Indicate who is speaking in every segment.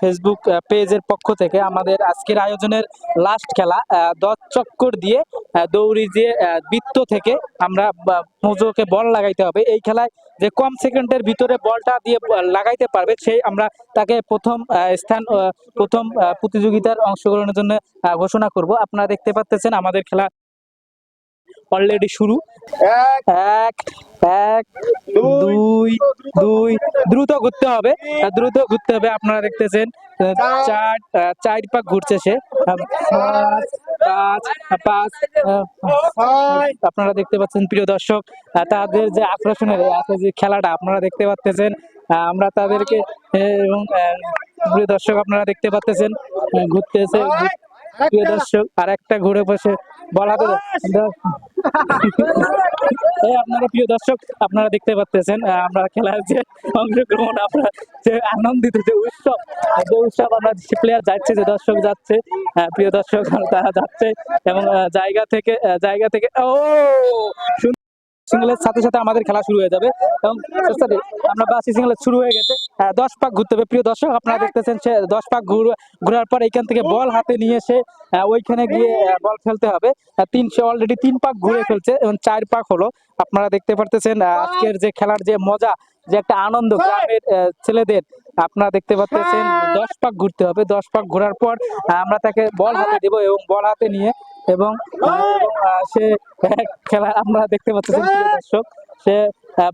Speaker 1: Facebook পেজের পক্ষ থেকে আমাদের আজকের আয়োজনের লাস্ট খেলা দশ চক্কর দিয়ে দৌড়ি যে বৃত্ত থেকে আমরা মোজোকে বল লাগাইতে হবে। এই খেলায় যে কম সেকেন্ডের ভিতরে বলটা দিয়ে লাগাইতে পারবে, সেই আমরা তাকে প্রথম স্থান প্রথম প্রতিযোগিতার অংশগ্রহণের জন্য ঘোষণা করব। আপনারা দেখতে পাচ্ছেন আমাদের খেলা অলরেডি শুরু।
Speaker 2: এক
Speaker 1: এক দুই দুই দ্রুত ঘুরতে হবে। দ্রুত ঘুরতে হবে আপনারা দেখতেছেন চার চার পাক ঘুরছে সে। পাঁচ পাঁচ আপনারা দেখতে পাচ্ছেন প্রিয় দর্শক তাদের যে আকর্ষণের আছে যে খেলাটা আপনারা দেখতে পাচ্ছেন আমরা তাদেরকে এবং প্রিয় দর্শক আপনারা দেখতে পাচ্ছেন ঘুরতেছে প্রিয় দর্শক আর একটা ঘুরে বসে এই আপনারা প্রিয় দর্শক, আপনারা দেখতে পাচ্ছেন আমরা খেলার যে অংশগ্রহণ আপনার যে আনন্দিত যে উৎসব যে উৎসব আমরা প্লেয়ার যাচ্ছে, যে দর্শক যাচ্ছে প্রিয় দর্শক, তারা যাচ্ছে এবং জায়গা থেকে জায়গা থেকে, ও! সিঙ্গেলের সাথে সাথে আমাদের খেলা শুরু হয়ে যাবে। এবং আমরা বাসি সিঙ্গেল শুরু হয়ে গেছে। দশ পাক ঘুরতে হবে। প্রিয় দর্শক, আপনারা দেখতেছেন সে দশ পাক ঘুর- ঘোরার পর এখান থেকে বল হাতে নিয়ে এসে ওইখানে গিয়ে বল খেলতে হবে। তিন সে অলরেডি তিন পাক ঘুরে ফেলছে এবং চার পাক হলো। আপনারা দেখতে পারতেছেন আজকের যে খেলার যে মজা, যে একটা আনন্দ গ্রামের ছেলেদের, আপনারা দেখতে পাচ্ছেন দশ পাক ঘুরতে হবে। দশ পাক ঘোরার পর আমরা তাকে বল হাতে দেব এবং বল হাতে নিয়ে এবং সে খেলা আমরা দেখতে পাচ্ছি দর্শক। সে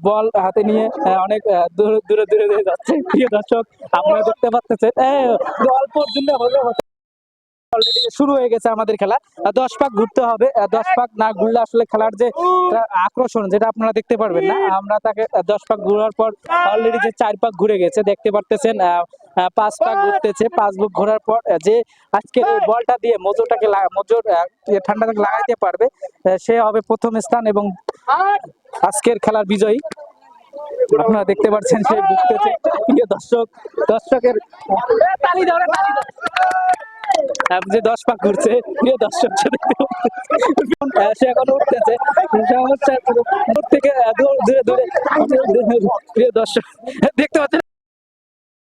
Speaker 1: বল হাতে নিয়ে অনেক দূরে দূরে দূরে যাচ্ছে। প্রিয় দর্শক, আপনারা দেখতে পাচ্ছেন অল্প জন্য অলরেডি শুরু হয়ে গেছে আমাদের খেলা। দশ পাক ঘুরতে হবে। দশ পাক না ঘুরলে আসলে খেলার যে আকর্ষণ যেটা আপনারা দেখতে পারবেন না আমরা তাকে দশ পাক ঘোরার পর অলরেডি যে চার পাক ঘুরে গেছে দেখতে পারতেছেন পাঁচ পাক ঘুরতেছে পাঁচ বুক ঘোরার পর যে আজকে এই বলটা দিয়ে মজুরটাকে মজুর ইয়ে ঠান্ডাটাকে লাগাইতে পারবে সে হবে প্রথম স্থান এবং আজকের খেলার বিজয়ী। আপনারা দেখতে পাচ্ছেন সে দর্শক দর্শকের তালি দাও রে, তালি দাও। যে দশ পাক ঘুরছে প্রিয় দর্শক সে এখন উঠতেছে। দূর থেকে দূর- দূরে প্রিয় দর্শক দেখতে পাচ্ছেন?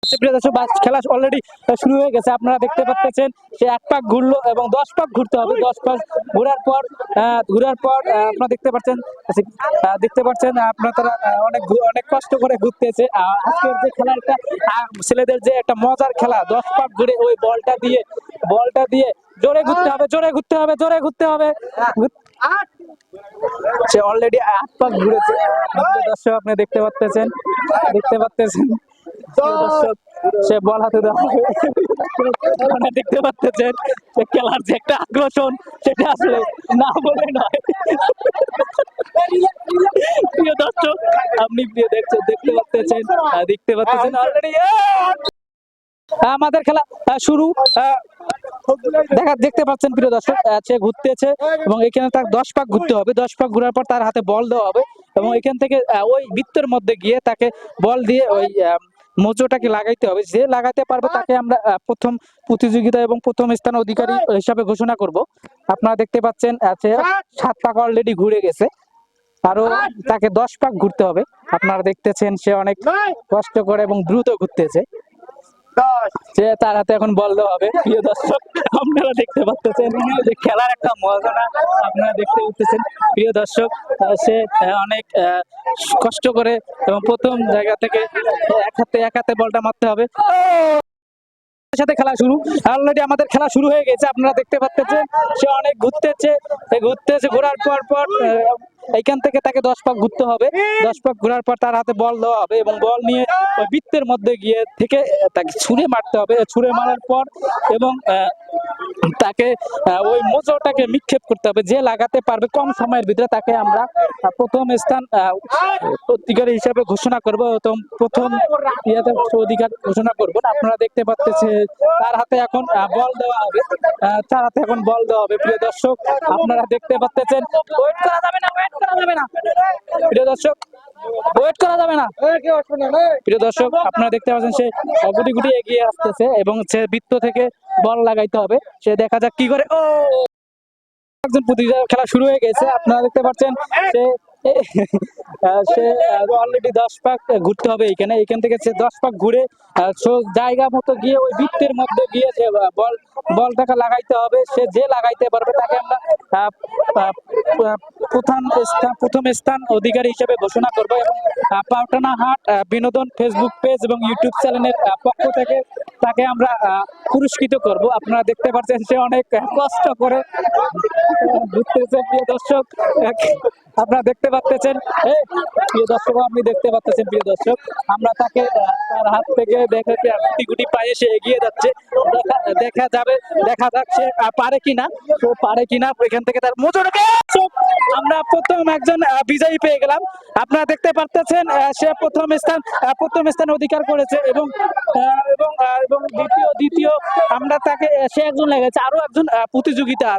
Speaker 1: প্রিয় খেলা অলরেডি শুরু হয়ে গেছে। আপনারা দেখতে পাচ্ছেন সে এক পাক ঘুরলো এবং দশ পাক ঘুরতে হবে। দশ পাক ঘোরার পর ঘোরার পর আপনারা দেখতে পাচ্ছেন আহ, দেখতে পাচ্ছেন আপনারা তারা অনেক অনেক কষ্ট করে ঘুরতেছে। আজকের যে খেলাটা আহ, ছেলেদের যে একটা মজার খেলা দশ পাক ঘুরে ওই বলটা দিয়ে বলটা দিয়ে জোরে ঘুরতে হবে, জোরে ঘুরতে হবে, জোরে ঘুরতে হবে। সে অলরেডি আট পাক ঘুরেছে। দর্শক, আপনি দেখতে পাচ্ছেন দেখতে পাচ্ছেন। সে বল হাতে দেওয়া দেখতে পাচ্ছেন যে খেলার যে একটা আকর্ষণ সেটা আসলে না বলে নয়। প্রিয় দর্শক, আপনি দেখছেন, দেখতে পাচ্ছেন দেখতে পাচ্ছেন অলরেডি আমাদের খেলা শুরু দেখা, দেখতে পাচ্ছেন প্রিয় দর্শক সে ঘুরতেছে এবং এখানে তার দশ পাক ঘুরতে হবে। দশ পাক ঘুরার পর তার হাতে বল দেওয়া হবে এবং এখান থেকে ওই বৃত্তের মধ্যে গিয়ে তাকে বল দিয়ে ওই মোজোটাকে লাগাইতে হবে। যে লাগাতে পারবে তাকে আমরা প্রথম প্রতিযোগিতা এবং প্রথম স্থান অধিকারী হিসাবে ঘোষণা করব। আপনারা দেখতে পাচ্ছেন, আছে সাত পাক অলরেডি ঘুরে গেছে। আরও তাকে দশ পাক ঘুরতে হবে। আপনারা দেখতেছেন সে অনেক কষ্ট করে এবং দ্রুত ঘুরতেছে। যে তার হাতে এখন বল দেওয়া হবে। প্রিয় দর্শক, আপনারা দেখতে পাচ্ছেন খেলার একটা মজা না আপনারা দেখতে পাচ্ছেন। প্রিয় দর্শক সে অনেক কষ্ট করে এবং প্রথম জায়গা থেকে এক হাতে এক হাতে বলটা মারতে হবে। সাথে খেলা শুরু। অলরেডি আমাদের খেলা শুরু হয়ে গেছে, আপনারা দেখতে পাচ্ছেন সে অনেক ঘুরতেছে। ঘুরতেছে, ঘোরার পর পর এইখান থেকে তাকে দশ পাক ঘুরতে হবে। দশ পাক ঘোরার পর তার হাতে বল দেওয়া হবে এবং বল নিয়ে ওই বৃত্তের মধ্যে গিয়ে থেকে তাকে ছুঁড়ে মারতে হবে। ছুঁড়ে মারার পর এবং তাকে ওই মোজোটাকে নিক্ষেপ করতে হবে। যে লাগাতে পারবে কম সময়ের ভিতরে তাকে আমরা প্রথম স্থান অধিকারী হিসাবে ঘোষণা করব তো প্রথম অধিকার ঘোষণা করব। আপনারা দেখতে পাচ্ছেন তার হাতে এখন বল দেওয়া হবে। তার হাতে এখন বল দেওয়া হবে। প্রিয় দর্শক, আপনারা দেখতে পাচ্ছেন। ওয়েট করা যাবে না, ওয়েট। ওয়েট করা যাবে না। প্রিয় দর্শক, আপনারা দেখতে সে গুটি এগিয়ে আসতেছে এবং সে বৃত্ত থেকে বল লাগাইতে হবে। সে দেখা যাক কি করে। ও! একজন প্রতিযোগিতা খেলা শুরু হয়ে গেছে। আপনারা দেখতে পাচ্ছেন সে সে অলরেডি দশ পাক ঘুরতে হবে এখানে। এখান থেকে সে দশ পাক ঘুরে জায়গা মতো গিয়ে ওই বৃত্তের মধ্যে গিয়ে সে বল বলটাকে লাগাইতে হবে। সে যে লাগাইতে পারবে তাকে আমরা প্রধান স্থান, প্রথম স্থান অধিকারী হিসেবে ঘোষণা করব এবং পাউটানা হাট বিনোদন ফেসবুক পেজ এবং ইউটিউব চ্যানেলের পক্ষ থেকে তাকে আমরা পুরস্কৃত করব। আপনারা দেখতে পাচ্ছেন সে অনেক কষ্ট করে ঘুরতেছে। প্রিয় দর্শক আপনারা দেখতে পাচ্ছেন। প্রিয় দর্শক আপনি দেখতে পাচ্ছেন প্রিয় দর্শক আমরা তাকে তার হাত থেকে দেখে গুটি গুটি পায়ে সে এগিয়ে যাচ্ছে। দেখা যাবে দেখা আহ, পারে কিনা। সে পারে কিনা এখান থেকে তার মোজরকে আমরা প্রথম একজন বিজয়ী পেয়ে গেলাম। আপনারা দেখতে আহ, সে প্রথম স্থান প্রথম স্থান অধিকার করেছে এবং এবং দ্বিতীয় দ্বিতীয় আমরা তাকে সে একজন লেগেছে আরও একজন প্রতিযোগিতা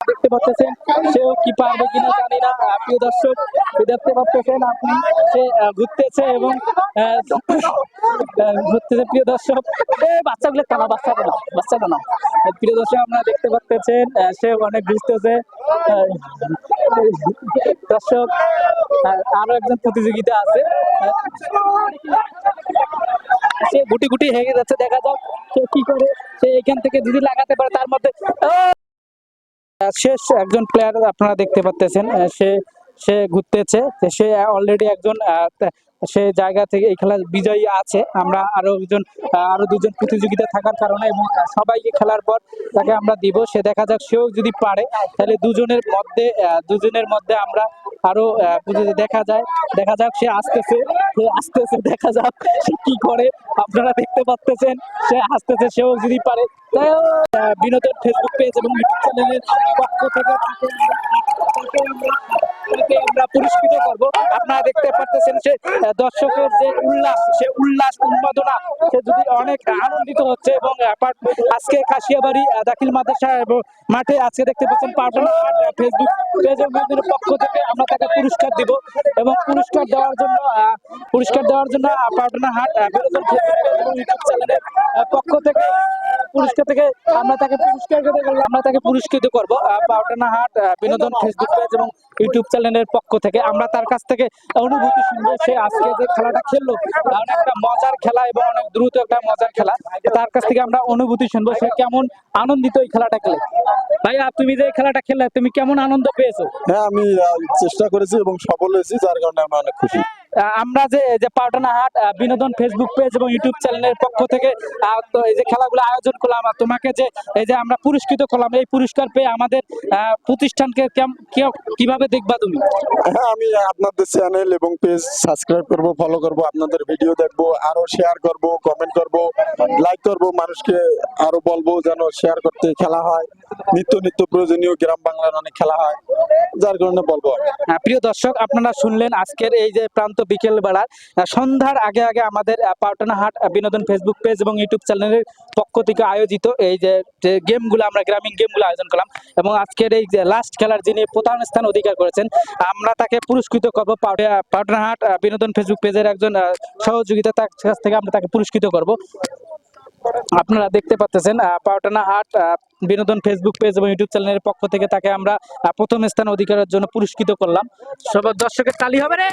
Speaker 1: দেখতে পাচ্ছেন সেও কি পারবে কিনা জানি না। প্রিয় দর্শক দেখতে পাচ্ছেন আপনি সে ঘুরতেছে এবং ঘুরতেছে প্রিয় দর্শক। বাচ্চাগুলো টানা বাচ্চাটা না বাচ্চাটা না আহ, প্রিয় দর্শক আপনারা দেখতে পাচ্ছেন সে অনেক ঘুরতেছে। দর্শক আরও একজন প্রতিযোগিতা আছে। সে গুটি গুটি হেগে যাচ্ছে দেখা যাক সে কি করে। সে এখান থেকে যদি লাগাতে পারে তার মধ্যে শেষ একজন প্লেয়ার আপনারা দেখতে পাচ্ছেন সে সে ঘুরতেছে, সে অলরেডি একজন সে জায়গা থেকে এই খেলার বিজয়ী আছে। আমরা আরও একজন আরও দুজন প্রতিযোগিতা থাকার কারণে এবং সবাইকে খেলার পর তাকে আমরা দিব, সে দেখা যাক, সেও যদি পারে, তাহলে দুজনের মধ্যে দুজনের মধ্যে আমরা আরও দেখা যায়, দেখা যাক সে আসতেছে। সে আসতেছে দেখা যাক সে কি করে। আপনারা দেখতে পাচ্ছেন সে আসতেছে সেও যদি পারে। বিনোদন ফেসবুক পেজ এবং ইউটিউব চ্যানেলের পক্ষ থেকে তাকে আমরা- পুরস্কৃত করব। আপনারা দেখতে পাচ্ছেন সে দর্শকের যে উল্লাস, সে উল্লাস, উন্মাদনা, সে যদি অনেক আনন্দিত হচ্ছে এবং আজকে কাশিয়াবাড়ি দাখিল মাদ্রাসা মাঠে আজকে দেখতে পাচ্ছেন পাটনা ফেসবুক পেজ এবং পক্ষ থেকে আমরা তাকে পুরস্কার দিব এবং পুরস্কার দেওয়ার জন্য পুরস্কার দেওয়ার জন্য পাটনা হাট ফেসবুক এবং ইউটিউব চ্যানেলের পক্ষ থেকে পুরস্কার থেকে আমরা তাকে পুরস্কার আমরা তাকে পুরস্কৃত করব পাউটানা হাট বিনোদন ফেসবুক পেজ এবং ইউটিউব চ্যানেলের পক্ষ থেকে আমরা তার কাছ থেকে অনুভূতি শুনব। সে আজকে যে খেলাটা খেললো একটা মজার খেলা এবং অনেক দ্রুত একটা মজার খেলা। তার কাছ থেকে আমরা অনুভূতি শুনব সে কেমন আনন্দিত এই খেলাটা খেলে। ভাইয়া তুমি যে খেলাটা খেললে তুমি কেমন আনন্দ পেয়েছ?
Speaker 3: হ্যাঁ আমি চেষ্টা করেছি এবং সফল হয়েছি যার কারণে আমি অনেক খুশি।
Speaker 1: আমরা যে যে পাউটানা হাট বিনোদন ফেসবুক পেজ এবং ইউটিউব চ্যানেলের পক্ষ থেকে তো এই যে খেলাগুলো আয়োজন করলাম আর তোমাকে যে এই যে আমরা পুরস্কৃত করলাম এই পুরস্কার পেয়ে আমাদের প্রতিষ্ঠানকে কীভাবে দেখবা তুমি?
Speaker 3: হ্যাঁ আমি আপনাদের চ্যানেল এবং পেজ সাবস্ক্রাইব করব ফলো করব আপনাদের ভিডিও দেখব আরও শেয়ার করব কমেন্ট করব লাইক করব মানুষকে আরও বলব যেন শেয়ার করতে খেলা হয়। নিত্য নিত্য প্রয়োজনীয় গ্রাম বাংলার অনেক খেলা হয় যার কারণে বলব।
Speaker 1: প্রিয় দর্শক আপনারা শুনলেন আজকের এই যে প্রান্ত বিকেল বেলার সন্ধ্যার আগে আগে আমাদের আহ, হাট বিনোদন ফেসবুক পেজ এবং ইউটিউব চ্যানেলের পক্ষ থেকে আয়োজিত এই যে গেমগুলো আমরা গ্রামীণ গেমগুলো আয়োজন করলাম এবং আজকের এই যে লাস্ট খেলার যিনি প্রধান স্থান অধিকার করেছেন আমরা তাকে পুরস্কৃত করব পাউটা- হাট বিনোদন ফেসবুক পেজের একজন সহযোগিতা তার কাছ থেকে আমরা তাকে পুরস্কৃত করব। আপনারা দেখতে পাচ্ছেন আহ, পাওটানা হাট বিনোদন ফেসবুক পেজ এবং ইউটিউব চ্যানেলের পক্ষ থেকে তাকে আমরা প্রথম স্থান অধিকারের জন্য পুরস্কৃত করলাম। সবার দর্শকের তালি হবে রে!